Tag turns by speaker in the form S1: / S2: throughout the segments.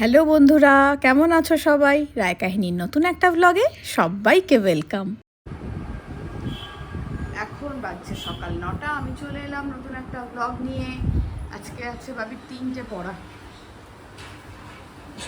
S1: Hello বন্ধুরা কেমন আছো সবাই রায় কাহিনীর নতুন একটা ব্লগে সবাইকে ওয়েলকাম এখন বাজছে সকাল নটা আমি চলে এলাম নতুন একটা ব্লগ নিয়ে আজকে আছে ভাবি তিনটে পড়া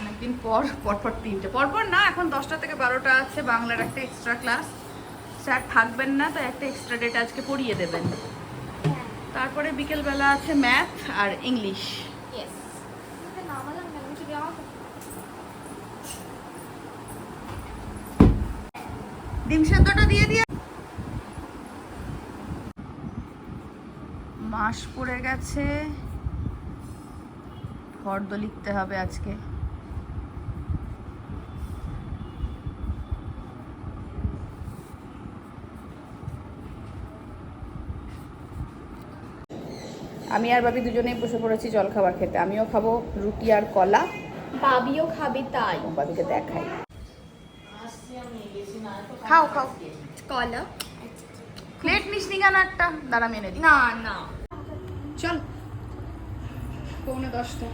S1: অনেকদিন পর পরপর তিনটে পরপর না এখন দশটা থেকে বারোটা আছে বাংলার একটা এক্সট্রা ক্লাস স্যার থাকবেন না তাই একটা এক্সট্রা ডেট আজকে পড়িয়ে দেবেন হ্যাঁ। তারপরে বিকেলবেলা আছে ম্যাথ আর ইংলিশ ডিম সেদ্ধটা দিয়ে মাস পড়ে গেছে ফর্দ লিখতে হবে আজকে আমি আর বাবি দুজনেই বসে পড়েছি জলখাবার খেতে আমিও খাবো রুটি আর কলা
S2: বাবিও খাবি তাই
S1: বাবিকে দেখাই খাও খাও কলা প্লেট নিস নি কেন একটা দাঁড়া মেনে দিই না না চল পৌনে দশটা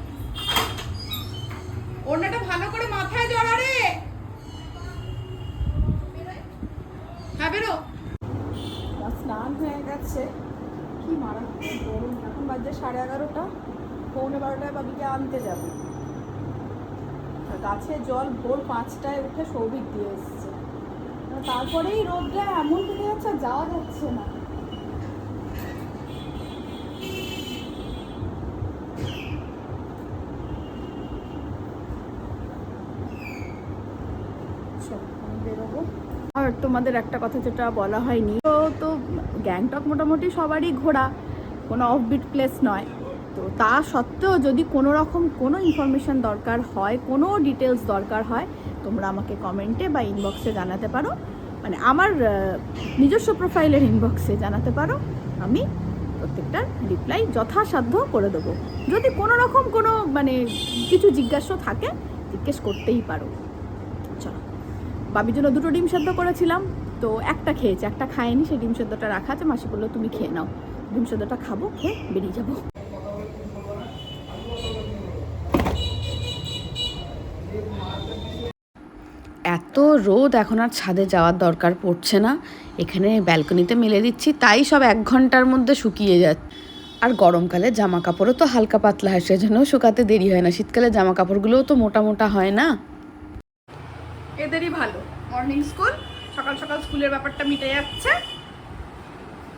S1: ওড়নাটা ভালো করে মাথায় জড়া রে হ্যাঁ বেরো স্নান হয়ে গেছে কি মারা গরম এখন বাজে সাড়ে এগারোটা পৌনে বারোটায় বাবিকে আনতে যাব গাছে জল ভোর পাঁচটায় উঠে সৌভিক দিয়ে এসছে তারপরেই রোদটা এমন পেতে যাচ্ছে যাওয়া যাচ্ছে না তোমাদের একটা কথা যেটা বলা হয়নি তো তো গ্যাংটক মোটামুটি সবারই ঘোরা কোনো অফবিট প্লেস নয় তো তা সত্ত্বেও যদি কোনো রকম কোনো ইনফরমেশান দরকার হয় কোনো ডিটেলস দরকার হয় তোমরা আমাকে কমেন্টে বা ইনবক্সে জানাতে পারো মানে আমার নিজস্ব প্রোফাইলের ইনবক্সে জানাতে পারো আমি প্রত্যেকটার রিপ্লাই যথাসাধ্য করে দেবো যদি কোনো রকম কোনো মানে কিছু জিজ্ঞাসা থাকে জিজ্ঞেস করতেই পারো চলো বাবির জন্য দুটো ডিম সেদ্ধ করেছিলাম তো একটা খেয়েছে একটা খায়নি সেই ডিম সেদ্ধটা রাখা আছে মাসি বললো তুমি খেয়ে নাও ডিম সেদ্ধটা খাবো খেয়ে বেরিয়ে যাবো এত রোদ এখন আর ছাদে যাওয়ার দরকার পড়ছে না এখানে ব্যালকনিতে মেলে দিচ্ছি তাই সব এক ঘন্টার মধ্যে শুকিয়ে যাচ্ছে আর গরমকালে জামা কাপড়ও তো হালকা পাতলা হয় সেজন্য শুকাতে দেরি হয় না শীতকালে জামা কাপড়গুলোও তো মোটা মোটা হয় না এদেরই ভালো মর্নিং স্কুল সকাল সকাল স্কুলের ব্যাপারটা মিটে যাচ্ছে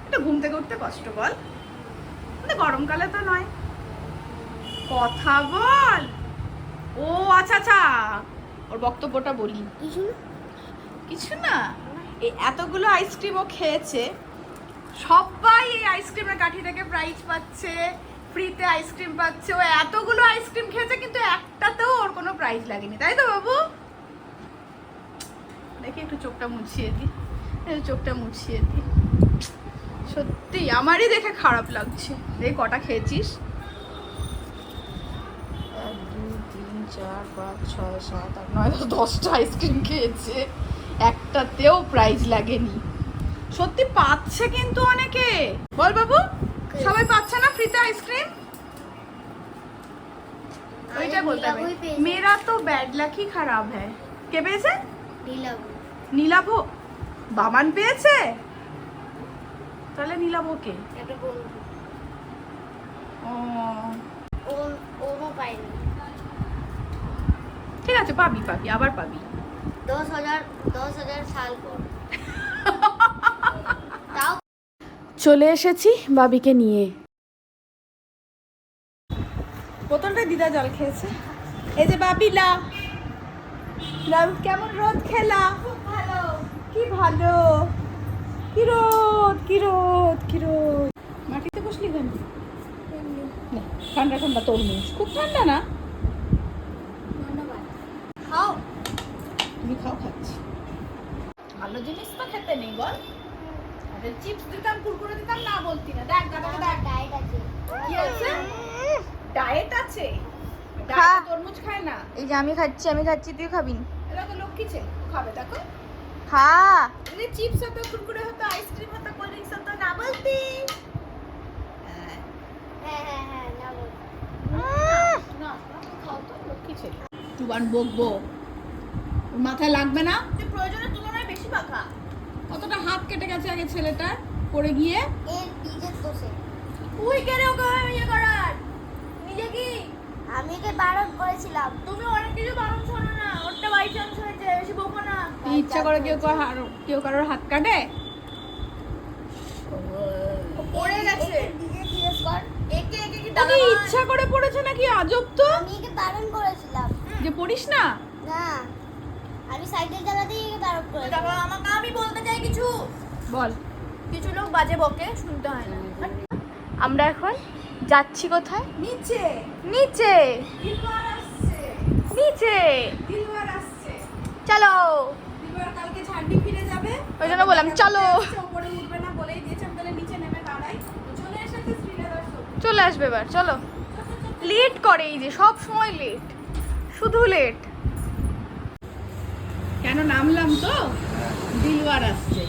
S1: এটা ঘুম থেকে উঠতে কষ্ট বল মানে গরমকালে তো নয় কথা বল ও আচ্ছা আচ্ছা ওর বক্তব্যটা বলি কিছু না এই এতগুলো আইসক্রিম ও খেয়েছে সবাই এই আইসক্রিমের কাঠি থেকে প্রাইজ পাচ্ছে ফ্রিতে আইসক্রিম পাচ্ছে ও এতগুলো আইসক্রিম খেয়েছে কিন্তু একটাতেও ওর কোনো প্রাইজ লাগেনি তাই তো বাবু দেখি একটু চোখটা মুছিয়ে দিই চোখটা মুছিয়ে দিই সত্যি আমারই দেখে খারাপ লাগছে এই কটা খেয়েছিস চার পাঁচ ছয় সাত আট নয় দশ দশটা আইসক্রিম খেয়েছে একটাতেও প্রাইজ লাগেনি সত্যি পাচ্ছে কিন্তু অনেকে বল বাবু সবাই পাচ্ছে না ফ্রিতে আইসক্রিম ওইটা বলতে মেয়েরা তো ব্যাড লাকি খারাপ হ্যাঁ কে পেয়েছে নীলাবু নীলাভ বামান পেয়েছে তাহলে নীলাভ কে ঠিক আছে পাবি পাবি আবার পাবি
S2: দশ দশ হাজার সাল
S1: চলে এসেছি বাবিকে নিয়ে বোতলটা দিদা জল খেয়েছে এই যে বাবিলা কেমন রোদ খেলা কি ভালো কি রোদ কি রোদ কি রোদ মাটিতে বসলি কেন ঠান্ডা ঠান্ডা মুখ খুব ঠান্ডা না খাও তুমি খাও খাচ্ছি ভালো জিনিস তো খেতে নেই বল চিপস দিতাম দিতাম না বলতি না দেখ ডায়েট আছে তরমুজ খায় না
S2: এই যে আমি খাচ্ছি আমি খাচ্ছি তুই খাবি
S1: তো লক্ষ্মী খাবে দেখো হ্যাঁ। হ্যাঁ, হ্যাঁ, বকবো মাথায় লাগবে না বেশি কতটা হাত কেটে গেছে আগে ছেলেটার পড়ে গিয়ে
S2: নিজের দোষে
S1: তুই কেন ওকে ইয়ে করার নিজে কি
S2: আমি কে বারণ করেছিলাম
S1: তুমি অনেক কিছু বারণ শোনো না ওরটা বাই চান্স হয়ে ইচ্ছা করে কেউ কেউ কারোর হাত কাটে ইচ্ছা করে নাকি আজব তো করেছিলাম যে পড়িস না
S2: না আমি সাইকেল চালাতে একে বারণ করেছি
S1: আমাকে আমি বলতে চাই কিছু বল কিছু লোক বাজে বকে শুনতে হয় না
S2: আমরা এখন যাচ্ছি কোথায় নিচে নিচে নিচে চলো
S1: কালকে ছান্ডি ফিরে যাবে
S2: ওই জন্য বললাম চলো
S1: উপরে উঠবে না বলেই দিয়েছি নিচে নেমে দাঁড়াই
S2: চলে আসবে এবার চলো লেট করে এই যে সব সময় লেট শুধু লেট
S1: কেন নামলাম তো দিলওয়ার আসছে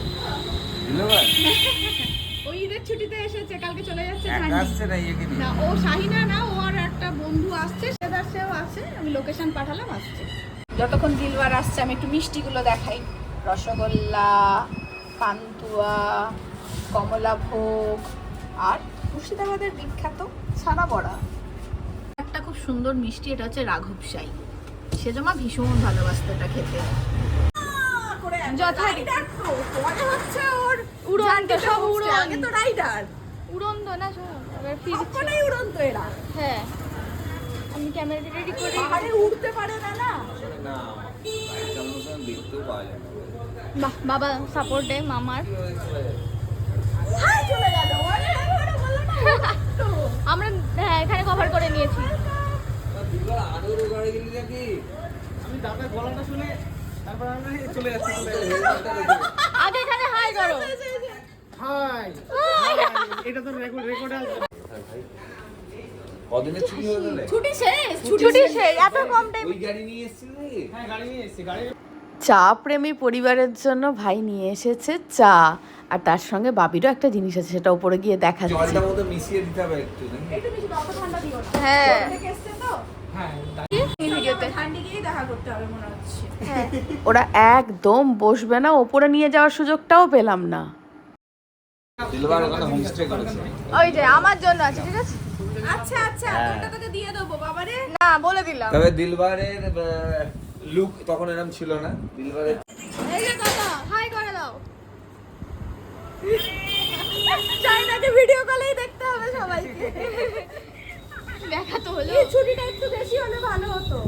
S1: ওই ঈদের ছুটিতে এসেছে কালকে চলে যাচ্ছে
S3: ইয়ে
S1: না ও শাহিনা না ও আর একটা বন্ধু আসছে সেদার সেও আছে আমি লোকেশন পাঠালাম আসছে যতক্ষণ দিলবার আসছে আমি একটু মিষ্টিগুলো দেখাই রসগোল্লা পান্তুয়া কমলাভোগ আর মুর্শিদাবাদের বিখ্যাত ছানা বড়া একটা খুব সুন্দর মিষ্টি এটা হচ্ছে রাঘব সাই জমা ভীষণ ভালোবাসত এটা খেতে উড়ন্ত না ফিরছে উড়ন্ত এরা
S2: হ্যাঁ আমি ক্যামেরা রেডি
S1: করে উড়তে পারে না না
S2: বাহ বাবা সাপোর্ট দেয় মামার আমরা হ্যাঁ এখানে কভার করে নিয়েছি আগে এখানে হাই করো ছুটি শেষ ছুটি শেষ এত কম টাইম
S3: গাড়ি নিয়ে এসেছিস হ্যাঁ, গাড়ি নিয়ে এসেছি গাড়ি
S1: চা প্রেমী পরিবারের জন্য ভাই নিয়ে এসেছে চা আর তার সঙ্গে বাবিরও একটা জিনিস আছে সেটা উপরে গিয়ে দেখা
S3: যাচ্ছে মিশিয়ে দিতে হবে একটু
S2: হ্যাঁ
S1: ওরা একদম বসবে না ওপরে নিয়ে যাওয়ার সুযোগটাও পেলাম না
S2: ওই যে আমার জন্য আছে ঠিক আছে
S1: আচ্ছা আচ্ছা হ্যাঁ। দিয়ে দেবো বাবারে
S2: না বলে দিলাম
S3: তবে দিলবারের লুক তখন এরকম ছিল না দিলবারে
S2: এই যে দাদা হাই করে দাও চাইনাকে ভিডিও কলেই দেখতে হবে সবাইকে দেখা তো হলো
S1: এই ছুটিটা একটু বেশি হলে ভালো হতো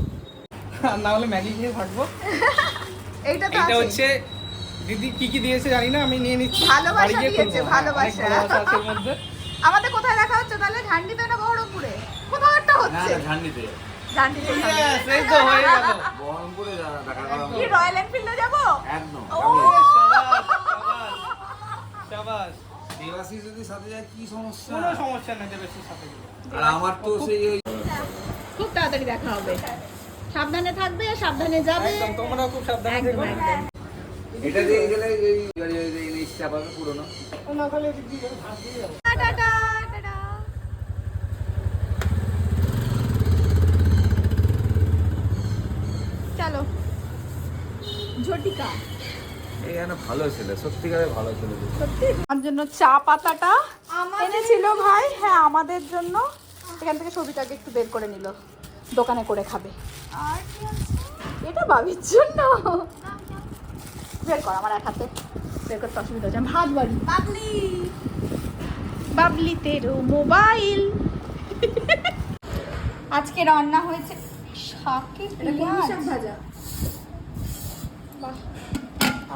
S3: আর না হলে ম্যাগি খেয়ে থাকবো
S1: এইটা তো এটা হচ্ছে
S3: দিদি কি কি দিয়েছে জানি না আমি নিয়ে নিচ্ছি
S1: ভালোবাসা দিয়েছে ভালোবাসা আমাদের কোথায় দেখা হচ্ছে তাহলে ঝান্ডিতে না গড়পুরে কোথাও একটা হচ্ছে না ঝান্ডিতে ঝান্ডিতে
S3: সেই তো হয়ে গেল সাথে যায় কি সমস্যা সমস্যা আমার তো সেই
S1: খুব তাড়াতাড়ি দেখা হবে সাবধানে থাকবে সাবধানে যাবে
S3: একদম তোমরাও খুব সাবধানে থেকো এটা দিয়ে গেলে এই আমার
S1: জন্য চা পাতাটা ভাই হ্যাঁ আমাদের জন্য এখান থেকে একটু বের করে দোকানে করে খাবে এটা বাবির জন্য বের আমার এক হাতে বের অসুবিধা ভাত বাবলি মোবাইল আজকে রান্না হয়েছে ভাজা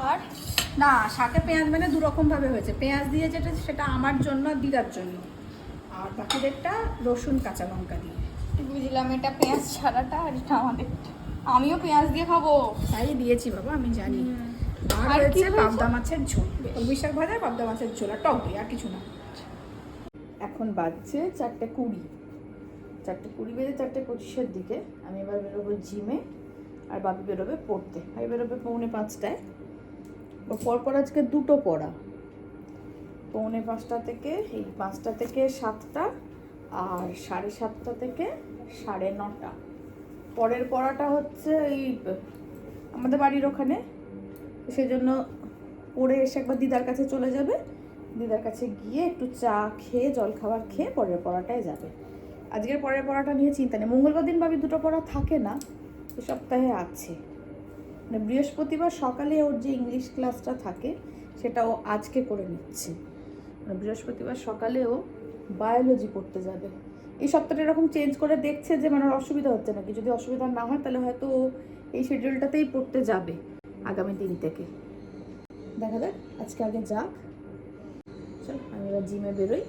S1: আর না শাকে পেঁয়াজ মানে দুরকমভাবে হয়েছে পেঁয়াজ দিয়ে যেটা সেটা আমার জন্য দিদার জন্য আর বাকিদেরটা রসুন কাঁচা লঙ্কা দিয়ে
S2: বুঝলাম এটা পেঁয়াজ ছাড়াটা আর এটা আমাদের আমিও পেঁয়াজ দিয়ে খাবো
S1: তাই দিয়েছি বাবা আমি জানি পাবদা মাছের ঝোল বৈশাখ ভাজা পাবদা মাছের ঝোল আর টক আর কিছু না এখন বাজছে চারটে কুড়ি চারটে কুড়ি বেজে চারটে পঁচিশের দিকে আমি এবার বেরোবো জিমে আর বাবি বেরোবে পড়তে ভাই বেরোবে পৌনে পাঁচটায় পরপর আজকে দুটো পড়া পৌনে পাঁচটা থেকে এই পাঁচটা থেকে সাতটা আর সাড়ে সাতটা থেকে সাড়ে নটা পরের পড়াটা হচ্ছে এই আমাদের বাড়ির ওখানে সেই জন্য পড়ে এসে একবার দিদার কাছে চলে যাবে দিদার কাছে গিয়ে একটু চা খেয়ে জল খাবার খেয়ে পরের পড়াটায় যাবে আজকের পরের পড়াটা নিয়ে চিন্তা নেই মঙ্গলবার দিন ভাবি দুটো পড়া থাকে না সপ্তাহে আছে মানে বৃহস্পতিবার সকালে ওর যে ইংলিশ ক্লাসটা থাকে সেটা ও আজকে করে নিচ্ছে মানে বৃহস্পতিবার সকালে ও বায়োলজি পড়তে যাবে এই সপ্তাহটা এরকম চেঞ্জ করে দেখছে যে মানে অসুবিধা হচ্ছে নাকি যদি অসুবিধা না হয় তাহলে হয়তো এই শিডিউলটাতেই পড়তে যাবে আগামী দিন থেকে দেখা যাক আজকে আগে যাক চল আমি এবার জিমে বেরোই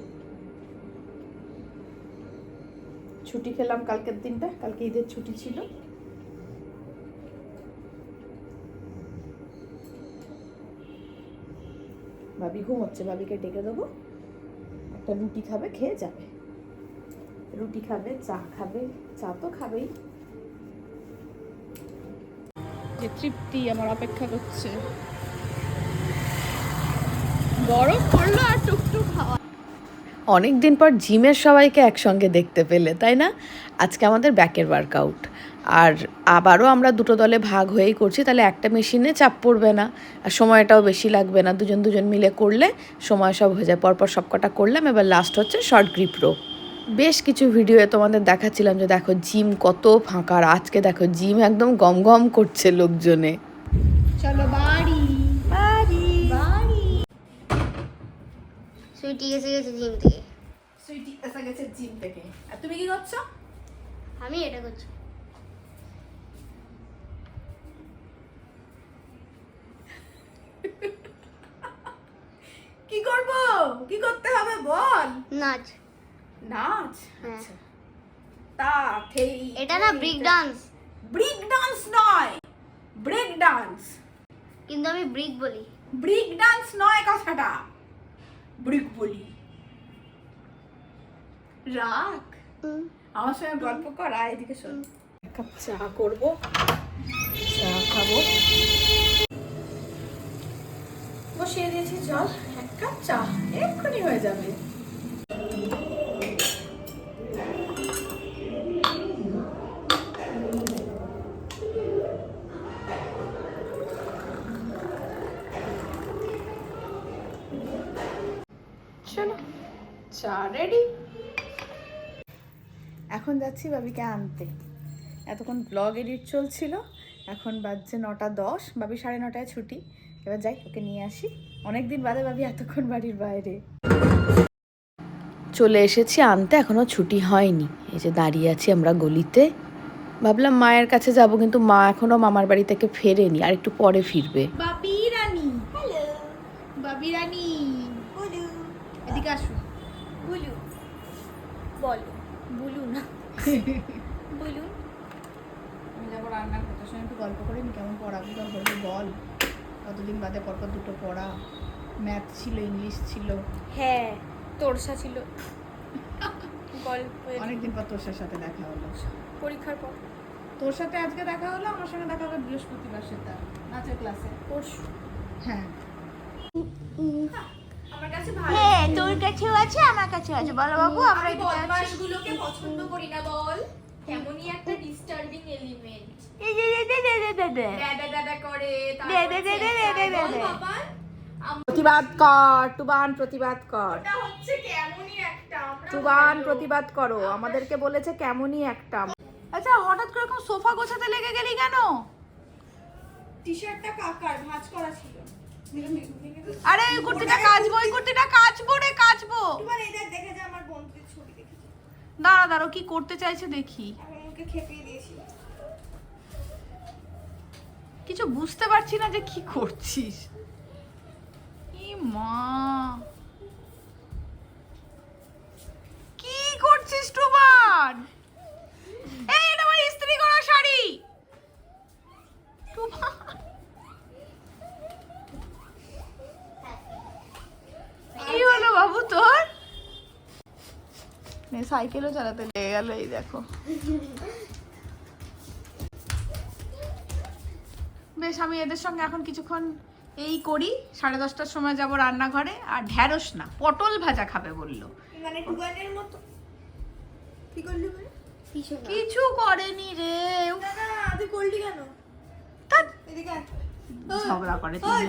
S1: ছুটি খেলাম কালকের দিনটা কালকে ঈদের ছুটি ছিল ভাবি ঘুমোচ্ছে ভাবিকে ডেকে দেবো একটা রুটি খাবে খেয়ে যাবে রুটি খাবে চা খাবে চা তো খাবেই যে তৃপ্তি আমার অপেক্ষা করছে গরম পড়লো আর অনেক দিন পর জিমের সবাইকে একসঙ্গে দেখতে পেলে তাই না আজকে আমাদের ব্যাকের ওয়ার্কআউট আর আবারও আমরা দুটো দলে ভাগ হয়েই করছি তাহলে একটা মেশিনে চাপ পড়বে না আর সময়টাও বেশি লাগবে না দুজন দুজন মিলে করলে সময় সব হয়ে যায় পরপর সব কটা করলাম এবার লাস্ট হচ্ছে শর্ট গ্রিপ রো বেশ কিছু ভিডিওয়ে তোমাদের দেখাচ্ছিলাম যে দেখো জিম কত ফাঁকা আর আজকে দেখো জিম একদম গম গম করছে লোকজনে চলো বাড়ি
S2: সুইটি এসে গেছে জিম থেকে
S1: সুইটি এসে গেছে জিম থেকে আর তুমি কি করছো
S2: আমি এটা করছি
S1: কি করব কি করতে হবে বল নাচ নাচ হ্যাঁ। আচ্ছা তা থেই
S2: এটা না ব্রিক ডান্স
S1: ব্রিক ডান্স নয় ব্রেক ডান্স
S2: কিন্তু আমি ব্রিক বলি
S1: ব্রিক ডান্স নয় কথাটা ব্রিক বলি রাখ আমার সঙ্গে গল্প কর আর এদিকে শোন এক কাপ চা করবো চা খাবো বসিয়ে দিয়েছি জল এক কাপ চা এক্ষুনি হয়ে যাবে চা আচ্ছা, রেডি এখন যাচ্ছি বাবিকে আনতে এতক্ষণ ব্লগ এডিট চলছিল এখন বাজছে নটা দশ বাবি সাড়ে নটায় ছুটি এবার যাই ওকে নিয়ে আসি অনেকদিন বাদে বাবি এতক্ষণ বাড়ির বাইরে চলে এসেছি আনতে এখনও ছুটি হয়নি এই যে দাঁড়িয়ে আছি আমরা গলিতে ভাবলাম মায়ের কাছে যাব কিন্তু মা এখনো মামার বাড়ি থেকে ফেরেনি আর একটু পরে ফিরবে বাবি রানী হ্যালো বাবি রানী এদিকে আসুন
S2: বলুন বলো বলুন বলুন
S1: আমি যাবো রান্না করতে সঙ্গে একটু গল্প করে নি কেমন পড়াবি তোর বলবি বল কতদিন বাদে পরপর দুটো পড়া ম্যাথ ছিল ইংলিশ ছিল
S2: হ্যাঁ তোরসা ছিল গল্প
S1: অনেকদিন পর তোরসার সাথে দেখা হলো পরীক্ষার পর তোর সাথে আজকে দেখা হলো আমার সঙ্গে দেখা হলো বৃহস্পতিবার সেটা নাচের ক্লাসে পরশু হ্যাঁ
S2: হ্যাঁ তোর কাছেও আছে আমার কাছেও আছে বলো বাবু
S1: আমরা বদমাশগুলোকে পছন্দ করি না বল কেমনই একটা ডিস্টার্বিং এলিমেন্ট প্রতিবাদ প্রতিবাদ করো আমাদেরকে বলেছে কেমনই একটা আচ্ছা হঠাৎ করে সোফা গোছাতে লেগে গেলি কেন টি শার্টটা কাকার ভাঁজ করা ছিল আরে কুর্তিটা কাচবো ওই কুর্তিটা কাচবো রে কাচবো তোমার দেখে আমার ছবি দাঁড়া দাঁড়া কি করতে চাইছে দেখি ওকে খেপিয়ে দিয়েছি কিছু বুঝতে পারছি না যে কি করছিস ই মা কি করছিস টুবান এই এটা আমার ইস্ত্রি করা শাড়ি সাইকেলও চালাতে লেগে গেল এই দেখো বেশ আমি এদের সঙ্গে এখন কিছুক্ষণ এই করি সাড়ে দশটার সময় যাবো রান্নাঘরে আর ঢ্যাঁড়স না পটল ভাজা খাবে বললো মানে কিছু করেনি রে কেন ঝগড়া করে হ্যাঁ,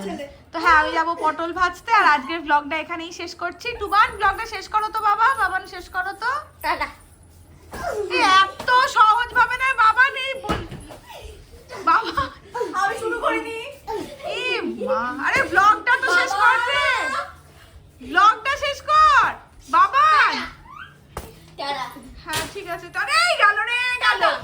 S1: তো হ্যাঁ আমি যাবো পটল ভাজতে আর আজকের ব্লগটা এখানেই শেষ করছি টুবান ব্লগটা শেষ করো তো বাবা বাবান শেষ করো তো এত সহজ ভাবে না বাবা নেই বাবা আমি শুরু করিনি আরে ব্লগটা তো শেষ করবে ব্লগটা শেষ কর বাবা হ্যাঁ ঠিক আছে তো এই গেল রে গেল